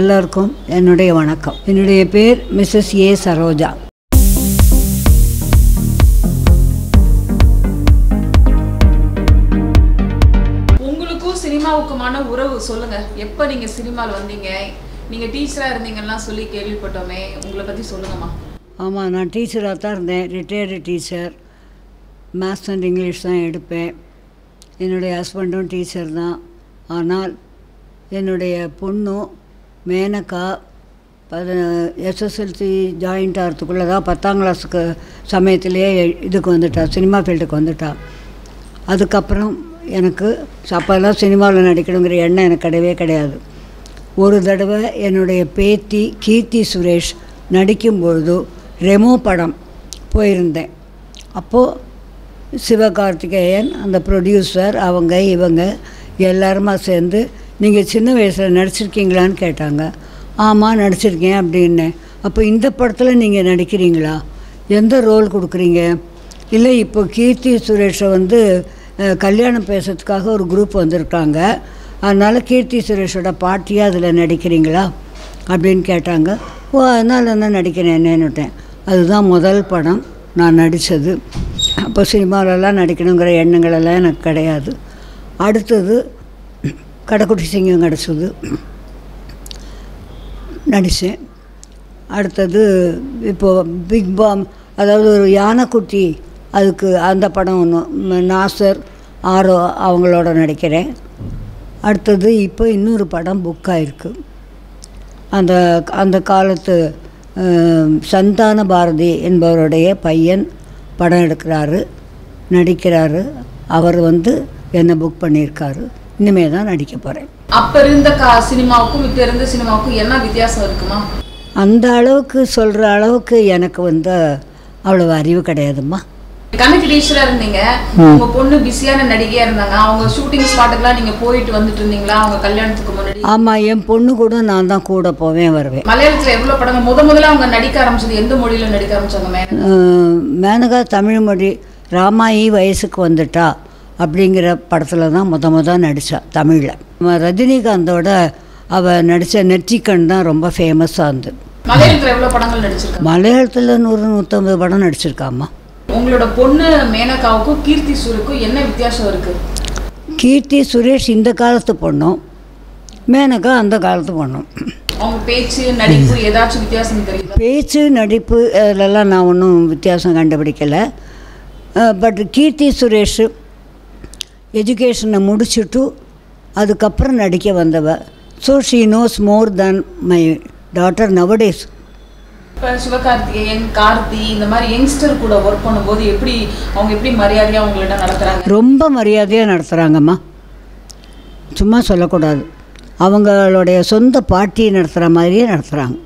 எல்லாருக்கும் என்னுடைய வணக்கம். என்னுடைய பேர் மிஸ்ஸஸ் ஏ சரோஜா. உங்களுக்கும் சினிமாவுக்குமான உறவு சொல்லுங்க. எப்ப நீங்க சினிமாவில் வந்தீங்க? நீங்க டீச்சரா இருந்தீங்கன்னா சொல்லி கேள்விப்பட்டோமே. உங்களை பத்தி சொல்லுங்கம்மா. ஆமாம் நான் டீச்சராக தான் இருந்தேன். Retired teacher maths and English தான் எடுப்பேன். என்னுடைய ஹஸ்பண்டும் டீச்சர் தான். ஆனால் என்னுடைய பொண்ணும் மேனகா பத எஸ்எஸ்எல்சி ஜாயிண்ட் ஆகிறதுக்குள்ளே தான் பத்தாம் கிளாஸுக்கு சமயத்திலேயே இதுக்கு வந்துட்டா சினிமா ஃபீல்டுக்கு வந்துட்டா. அதுக்கப்புறம் எனக்கு அப்போல்லாம் சினிமாவில் நடிக்கணுங்கிற எண்ணம் எனக்கு கிடையவே கிடையாது. ஒரு தடவை என்னுடைய பேத்தி கீர்த்தி சுரேஷ் நடிக்கும்பொழுது ரெமோ படம் போயிருந்தேன். அப்போது சிவகார்த்திகேயன் அந்த ப்ரொடியூசர் அவங்க இவங்க எல்லாருமா சேர்ந்து நீங்கள் சின்ன வயசில் நடிச்சிருக்கீங்களான்னு கேட்டாங்க. ஆமாம் நடிச்சிருக்கேன் அப்படின்னேன் அப்போ இந்த படத்தில் நீங்கள் நடிக்கிறீங்களா? எந்த ரோல் கொடுக்குறீங்க? இல்லை இப்போ கீர்த்தி சுரேஷை வந்து கல்யாணம் பேசுறதுக்காக ஒரு குரூப் வந்திருக்காங்க. அதனால் கீர்த்தி சுரேஷோட பாட்டியாக அதில் நடிக்கிறீங்களா? அப்படின்னு கேட்டாங்க. ஓ அதனால் நான் நடிக்கிறேன் என்னன்னுட்டேன் அதுதான் முதல் படம். நான் நடித்தது அப்போ சினிமாவிலலாம் நடிக்கணுங்கிற எண்ணங்களெல்லாம் எனக்கு கிடையாது. அடுத்தது கடைக்குட்டி சிங்கம் கிடச்சிது. நடித்தேன். அடுத்தது இப்போது பிக் பாம் அதாவது ஒரு யானைக்குட்டி அதுக்கு அந்த படம் ஒன்று நாசர் ஆரோ அவங்களோட நடிக்கிறேன். அடுத்தது இப்போ இன்னொரு படம் புக் ஆகிருக்கு அந்த அந்த காலத்து சந்தான பாரதி என்பவருடைய பையன் படம் எடுக்கிறாரு நடிக்கிறாரு. அவர் வந்து என்னை புக் பண்ணியிருக்காரு. இனிமேல் தான் நடிக்க போகிறேன் அப்ப இருந்த கா சினிமாவுக்கும் இப்ப இருந்த சினிமாவுக்கும் என்ன வித்தியாசம் இருக்குமா? அந்த அளவுக்கு சொல்கிற அளவுக்கு எனக்கு வந்து அவ்வளவு அறிவு கிடையாதும்மா. கணக்கு டீச்சரா இருந்தீங்க. உங்க பொண்ணு பிஸியான நடிகையா இருந்தாங்க. அவங்க ஷூட்டிங் ஸ்பாட்டுக்குலாம் நீங்க போயிட்டு வந்துட்டு இருந்தீங்களா அவங்க கல்யாணத்துக்கு முன்னாடி? ஆமாம் என் பொண்ணு கூட நான் தான் கூட போவேன் வருவேன். மலையாளத்துல எவ்வளவு படங்கள் முத முதல்ல அவங்க நடிக்க ஆரம்பிச்சது எந்த மொழியில நடிக்க ஆரம்பிச்சாங்க மேனகா தமிழ் மொழி. ராமாயி வயசுக்கு வந்துட்டா. அப்படிங்கிற படத்தில் தான் முத முத நடித்தா தமிழில். ரஜினிகாந்தோட அவள் நடித்த நெற்றிக்கண் தான் ரொம்ப ஃபேமஸாக இருந்தது. மலையாளத்துல நூறு நூற்றம்பது படம் நடிச்சிருக்காம்மா. உங்களோட பொண்ணு மேனகாவுக்கும் கீர்த்தி சூருக்கும் என்ன வித்தியாசம் இருக்கு? கீர்த்தி சுரேஷ் இந்த காலத்து பொண்ணும் மேனகா அந்த காலத்து பொண்ணும். அவங்க பேச்சு நடிப்பு ஏதாச்சும் வித்தியாசம் பேச்சு நடிப்பு அதிலெல்லாம் நான் ஒன்றும் வித்தியாசம் கண்டுபிடிக்கலை. பட் கீர்த்தி சுரேஷ் எஜுகேஷனை முடிச்சுட்டு அதுக்கப்புறம் நடிக்க வந்தவ. So she knows more then my daughter nowadays இப்ப சிவகார்த்திகேயன் கார்த்தி இந்த மாதிரி யங்ஸ்டர் கூட ஒர்க் பண்ணும்போது எப்படி அவங்க எப்படி மரியாதையா உங்களிடம் நடத்துறாங்க? ரொம்ப மரியாதையாக நடத்துகிறாங்கம்மா சும்மா சொல்லக்கூடாது. அவங்களுடைய சொந்த பாட்டி நடத்துகிற மாதிரியே நடத்துகிறாங்க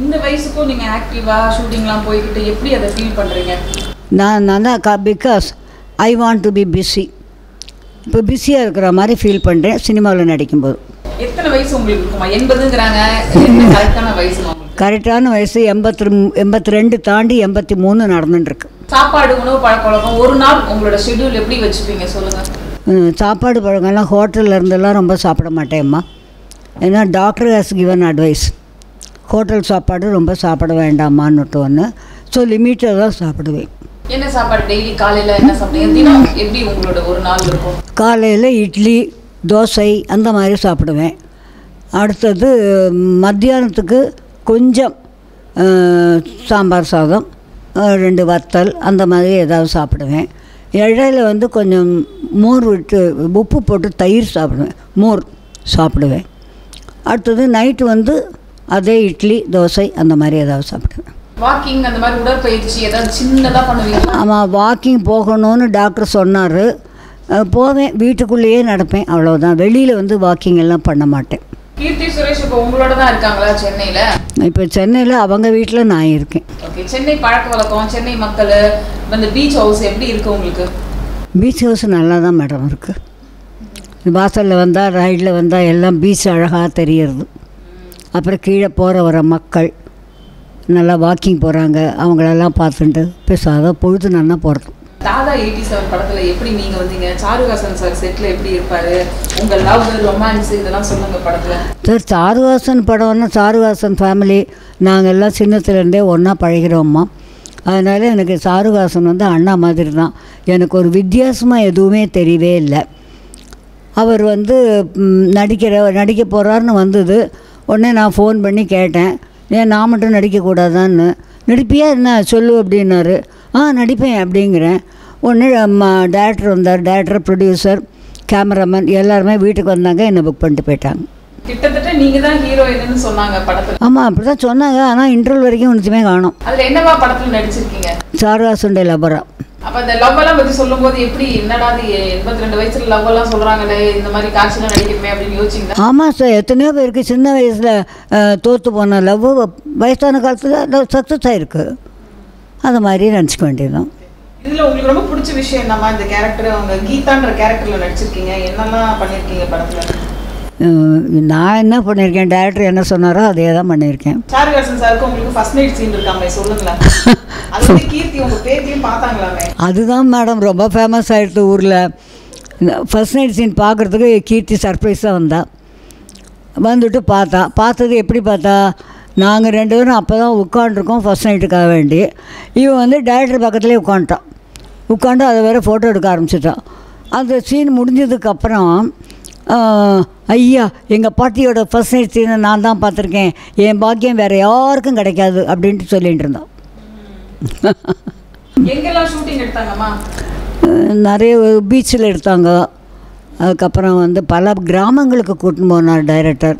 இந்த வயசுக்கும் நீங்க ஆக்டிவா ஷூட்டிங்லாம் போய்கிட்டு எப்படி அதை ஃபீல் பண்றீங்க? நான் நான் தான் because I want to be busy இப்போ பிஸியாக இருக்கிற மாதிரி ஃபீல் பண்ணுறேன் சினிமாவில் நடிக்கும்போது. எத்தனை வயசு உங்களுக்கு இருக்குமா? எண்பதுங்கிறாங்க. கரெக்டான உங்களுக்கு. கரெக்டான வயசு எண்பத்தி எண்பத்தி ரெண்டு தாண்டி எண்பத்தி மூணு நடந்துட்டுருக்கு. சாப்பாடு உணவு பழக்க வழக்கம் ஒரு நாள் உங்களோட ஷெட்யூல் எப்படி வச்சுப்பீங்க? சொல்லுங்க. அஹ் சாப்பாடு பழங்கள்லாம் ஹோட்டலில் இருந்தெல்லாம் ரொம்ப சாப்பிட மாட்டேம்மா. ஏன்னா doctor has given advice hotel சாப்பாடு ரொம்ப சாப்பிட வேண்டாமான்னுட்டு ஒன்று ஸோ லிமிட்டாக தான் சாப்பிடுவேன். என்ன சாப்பாடு டெய்லி காலையில என்ன சாப்பிடுங்க? தினம் எப்படி உங்களோட ஒரு நாள் இருக்கும்? காலையில் இட்லி தோசை அந்த மாதிரி சாப்பிடுவேன். அடுத்தது மத்தியானத்துக்கு கொஞ்சம் சாம்பார் சாதம் ரெண்டு வத்தல் அந்த மாதிரி ஏதாவது சாப்பிடுவேன். இடையில வந்து கொஞ்சம் மோர் விட்டு உப்பு போட்டு தயிர் சாப்பிடுவேன். மோர் சாப்பிடுவேன். அடுத்தது நைட்டு வந்து அதே இட்லி தோசை அந்த மாதிரி ஏதாவது சாப்பிடுவேன். வாக்கிங் அந்த மாதிரி உடற்பயிற்சி ஏதாவது சின்னதா பண்ணுவீங்களா? ஆமாம் வாக்கிங் போகணும்னு டாக்டர் சொன்னார். போவேன் வீட்டுக்குள்ளேயே நடப்பேன் அவ்வளோதான் வெளியில் வந்து வாக்கிங் எல்லாம் பண்ண மாட்டேன். கீர்த்தி சுரேஷ் இப்போ உங்களோட தான் இருக்காங்களா சென்னையில? இப்போ சென்னையில் அவங்க வீட்டில் நான் இருக்கேன். ஓகே சென்னை பழக்க வழக்கம் சென்னை மக்கள் இந்த பீச் ஹவுஸ் எப்படி இருக்கு உங்களுக்கு? பீச் ஹவுஸ் நல்லா தான் மேடம் இருக்குது வாசலில் வந்தால் ரைடில் வந்தால் எல்லாம் பீச் அழகாக தெரியறது. அப்புறம் கீழே போகிற வர மக்கள். நல்லா வாக்கிங் போகிறாங்க அவங்களெல்லாம் பார்த்துட்டு பேசாத பொழுது நல்லா போகிறது தாதா எயிட்டி செவன் படத்துல எப்படி நீங்க வந்தீங்க? சாருஹாசன் சார் செட்ல எப்படி இருப்பாரு? உங்க லவ் ரொமான்ஸ் இதெல்லாம் சொல்லுங்க படத்துல. சார் சாருவாசன் படம்னா சாருவாசன் ஃபேமிலி நாங்கள் எல்லாம் சின்னத்துலேருந்தே ஒன்றா பழகிறோம்மா. அதனால் எனக்கு சாருவாசன் வந்து அண்ணா மாதிரி தான் எனக்கு ஒரு வித்தியாசமாக எதுவுமே தெரியவே இல்லை. அவர் வந்து நடிக்கிற நடிக்க போகிறாருன்னு வந்தது. உடனே நான் ஃபோன் பண்ணி கேட்டேன். ஏன் நான் மட்டும் நடிக்கக்கூடாதான்னு. நடிப்பியா என்ன? சொல்லு அப்படின்னாரு. ஆ நடிப்பேன் அப்படிங்கிறேன். உடனே டேரக்டர் வந்தார். டேரக்டர் ப்ரொடியூசர் கேமராமேன் எல்லாருமே வீட்டுக்கு வந்தாங்க. என்னை புக் பண்ணிட்டு போயிட்டாங்க. கிட்டத்தட்ட நீங்க தான் ஹீரோயின்னு சொன்னாங்க படத்துல. ஆமாம் அப்படி தான் சொன்னாங்க. ஆனால் இன்டர்வல் வரைக்கும் ஒன்றுமே காணும். அதுல என்னவா படத்துல நடிச்சிருக்கீங்க? சாருவாசுண்டே லபரா அப்ப அந்த லவ் எல்லாம் பத்தி சொல்லும்போது எப்படி என்னடா இது எண்பத்தி ரெண்டு வயசுல லவ் எல்லாம் சொல்றாங்களே இந்த மாதிரி காட்சிலாம் நடிக்கணுமே அப்படின்னு யோசிச்சீங்களா? ஆமாம் சார் எத்தனையோ பேருக்கு சின்ன வயசில் தோற்று போன லவ் வயசான காலத்தில் சக்ஸஸ் ஆகிருக்கு அது மாதிரி நினச்சிக்க வேண்டியதுதான். இதுல உங்களுக்கு ரொம்ப பிடிச்ச விஷயம் என்னமா இந்த கேரக்டர் அவங்க கீதான்ற கேரக்டர்ல நடிச்சிருக்கீங்க. என்னெல்லாம் பண்ணிருக்கீங்க படத்துல? நான் என்ன பண்ணியிருக்கேன்? டேரக்டர் என்ன சொன்னாரோ அதே தான் பண்ணியிருக்கேன் அதுதான் மேடம் ரொம்ப ஃபேமஸ் ஆகிடுது ஊரில். ஃபர்ஸ்ட் நைட் சீன் பார்க்குறதுக்கு கீர்த்தி சர்ப்ரைஸாக வந்தா. வந்துட்டு பார்த்தா. பார்த்தது எப்படி பார்த்தா நாங்கள் ரெண்டு பேரும் அப்போ தான் உட்காண்ட்ருக்கோம் ஃபர்ஸ்ட் நைட்டுக்காக வேண்டி. இவன் வந்து டேரக்டர் பக்கத்துலேயே உட்காந்துட்டான் உட்காந்து அதை வேறு ஃபோட்டோ எடுக்க ஆரம்பிச்சிட்டான். அந்த சீன் முடிஞ்சதுக்கப்புறம் ஐயா எங்கள் பாட்டியோட ஃபர்ஸ்ட் நைட் சீனை நான் தான் பார்த்துருக்கேன். என் பாக்கியம் வேறு யாருக்கும் கிடைக்காது அப்படின்ட்டு இருந்தான். எடுத்தாங்கம்மா? அஹ் நிறைய பீச்சில் எடுத்தாங்க. அதுக்கப்புறம் வந்து பல கிராமங்களுக்கு கூட்டின்னு போனார் டைரக்டர்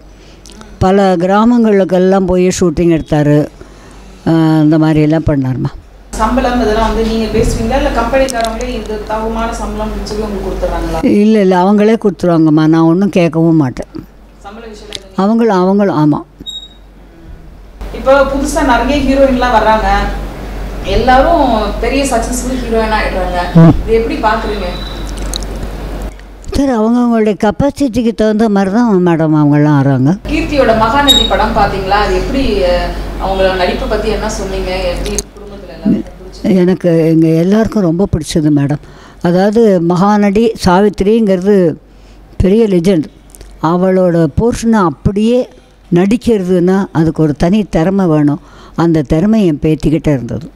பல கிராமங்களுக்கெல்லாம் போய் ஷூட்டிங் எடுத்தார். அந்த மாதிரி எல்லாம் பண்ணார்மா சம்பளம் இதெல்லாம் வந்து நீங்க பேசுவீங்களா? இல்ல கம்பெனிக்காரங்களே இது தகுமான சம்பளம் சொல்லி உங்களுக்கு கொடுத்துறாங்களா? இல்லை இல்லை அவங்களே கொடுத்துருவாங்கம்மா. நான் ஒன்றும் கேட்கவும் மாட்டேன். அவங்களும் அவங்களும் ஆமாம் இப்போ புதுசா நிறைய ஹீரோயின்லாம் வர்றாங்க. எல்லாரும் பெரிய சக்சஸ்ஃபுல் ஹீரோயின் ஆயிடுறாங்க. இது எப்படி பாக்குறீங்க? சரி அவங்கவுங்களுடைய கெப்பாசிட்டிக்கு தகுந்த மாதிரி தான் மேடம் அவங்கெல்லாம் ஆறாங்க கீர்த்தியோட மகாநதி படம் பாத்தீங்களா? அது எப்படி அவங்களோட நடிப்பை பத்தி என்ன சொன்னீங்க? எப்படி எனக்கு எங்கள் எல்லாருக்கும் ரொம்ப பிடிச்சது மேடம். அதாவது மகாநடி சாவித்திரிங்கிறது பெரிய லெஜெண்ட் அவளோட போர்ஷனை அப்படியே நடிக்கிறதுனா அதுக்கு ஒரு தனி திறமை வேணும். அந்த திறமை என் பேத்திக்கிட்ட இருந்தது.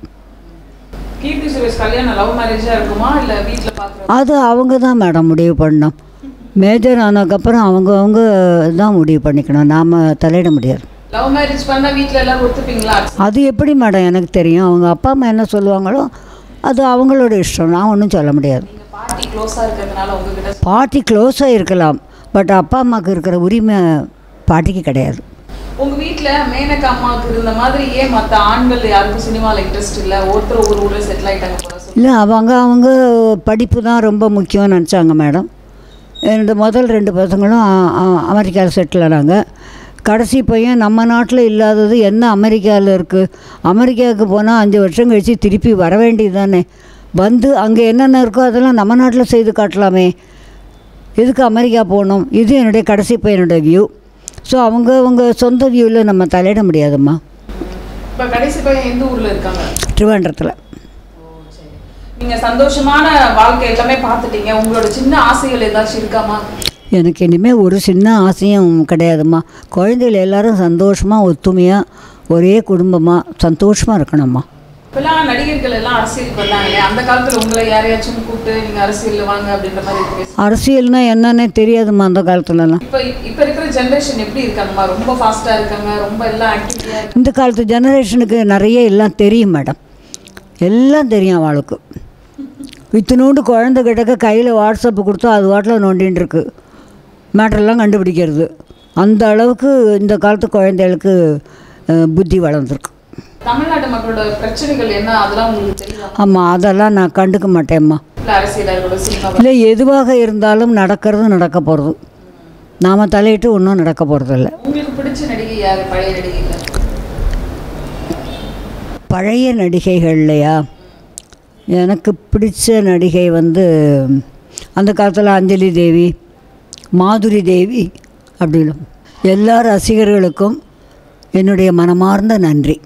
அது அவங்க தான் மேடம் முடிவு பண்ணணும் மேஜர் ஆனதுக்கப்புறம் அவங்க அவங்க தான் முடிவு பண்ணிக்கணும். நாம் தலையிட முடியாது. லவ் மேரேஜ் பண்ணா வீட்ல எல்லாரும் ஒத்துப்பீங்களா? அது எப்படி மேடம் எனக்கு தெரியும்? அவங்க அப்பா அம்மா என்ன சொல்லுவாங்களோ அது அவங்களோட இஷ்டம். நான் ஒன்றும் சொல்ல முடியாது. நீங்க பார்ட்டி க்ளோஸா இருக்கிறதுனால உங்ககிட்ட பாட்டி க்ளோஸாக இருக்கலாம். பட் அப்பா அம்மாவுக்கு இருக்கிற உரிமை பாட்டிக்கு கிடையாது. உங்க வீட்ல மேனகா அம்மாவுக்கு இருந்த மாதிரி ஏன் மத்த ஆண்கள் யாருக்கும் சினிமால இன்ட்ரெஸ்ட் இல்ல? ஒருத்தர் ஒரு ஊர்ல செட்டில் சொல்லு இல்லை அவங்க அவங்க படிப்பு தான் ரொம்ப முக்கியம்னு நினச்சாங்க மேடம். என்னோட முதல் ரெண்டு பசங்களும் அமெரிக்காவில் செட்டில் ஆனாங்க. கடைசி பையன் நம்ம நாட்டில் இல்லாதது என்ன அமெரிக்காவில் இருக்குது அமெரிக்காவுக்கு போனால் அஞ்சு வருஷம் கழித்து திருப்பி வர வேண்டியது தானே வந்து அங்கே என்னென்ன இருக்கோ அதெல்லாம் நம்ம நாட்டில் செய்து காட்டலாமே. எதுக்கு அமெரிக்கா போகணும்? இது என்னுடைய கடைசி பையனோட வியூ ஸோ அவங்க அவங்க சொந்த வியூவில் நம்ம தலையிட முடியாதும்மா. இப்ப கடைசி பையன் எந்த ஊர்ல இருக்காங்க? திருவண்டத்தில் ஓ சரி. நீங்க சந்தோஷமான வாழ்க்கை எல்லாமே பார்த்துட்டீங்க. உங்களோட சின்ன ஆசைகள் ஏதாச்சும் இருக்காமா? எனக்கு இனிமேல் ஒரு சின்ன ஆசையும் கிடையாதும்மா. குழந்தைகள் எல்லாரும் சந்தோஷமாக ஒத்துமையாக ஒரே குடும்பமாக சந்தோஷமாக இருக்கணும்மா. இப்பெல்லாம் நடிகர்கள் எல்லாம் அரசியலுக்கு வந்தாங்களே அந்த காலத்துல உங்களை யாரையாச்சும் கூப்பிட்டு நீங்க அரசியல்ல வாங்க அப்படின்ற மாதிரி அரசியல்னா என்னன்னே தெரியாதும்மா அந்த காலத்துலலாம். இப்ப இப்ப இருக்கிற ஜெனரேஷன் எப்படி இருக்காங்கம்மா? ரொம்ப ஃபாஸ்டா இருக்காங்க ரொம்ப எல்லாம் இந்த காலத்து ஜெனரேஷனுக்கு நிறைய எல்லாம் தெரியும் மேடம். எல்லாம் தெரியும் அவளுக்கு. இத்தினோண்டு குழந்தை கிட்டக்க கையில் வாட்ஸ்அப்பு கொடுத்தா அது வாட்டில் நோண்டின்னு இருக்கு மேட்டரெல்லாம் கண்டுபிடிக்கிறது. அந்த அளவுக்கு இந்த காலத்து குழந்தைகளுக்கு புத்தி வளர்ந்துருக்கு. தமிழ்நாட்டு மக்களோட பிரச்சனைகள் என்ன? அதெல்லாம் உங்களுக்கு ஆமாம் அதெல்லாம் நான் கண்டுக்க மாட்டேம்மா. இல்ல எதுவாக இருந்தாலும் நடக்கிறது நடக்க போகிறது நாம் தலையிட்டு ஒன்றும் நடக்க போகிறதில்ல உங்களுக்கு பிடிச்ச நடிகை யாரு? பழைய நடிகைகள்? பழைய நடிகைகள்லையா? எனக்கு பிடிச்ச நடிகை வந்து அந்த காலத்தில் அஞ்சலி தேவி மாதுரி தேவி அப்படின்னு எல்லா ரசிகர்களுக்கும் என்னுடைய மனமார்ந்த நன்றி.